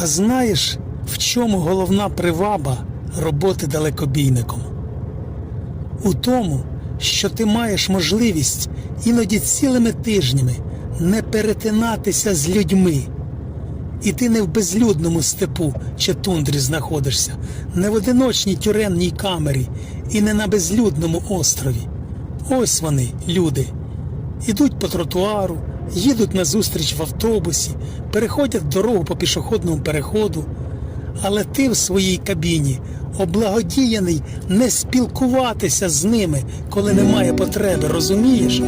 А знаєш, в чому головна приваба роботи далекобійником? У тому, що ти маєш можливість іноді цілими тижнями не перетинатися з людьми. І ти не в безлюдному степу чи тундрі знаходишся, не в одиночній тюремній камері і не на безлюдному острові. Ось вони, люди. Ідуть по тротуару, їдуть назустріч в автобусі, переходять дорогу по пішохідному переходу. Але ти в своїй кабіні облагодіяний не спілкуватися з ними, коли немає потреби, розумієш?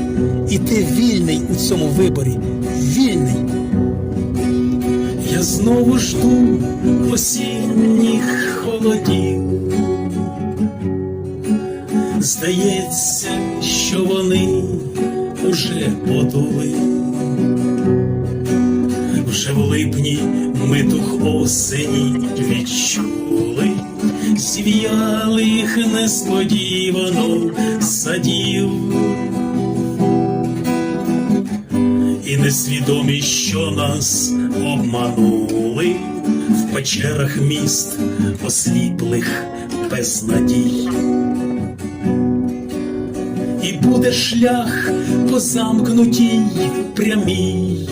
І ти вільний у цьому виборі. Вільний. Я знову жду осінніх холодів. Здається, що вони уже подули. Вже в липні ми дух осені відчули, звіяли їх несподівано садів. І несвідомі, що нас обманули в печерах міст, осліплих без надій. І буде шлях по замкнутій прямій,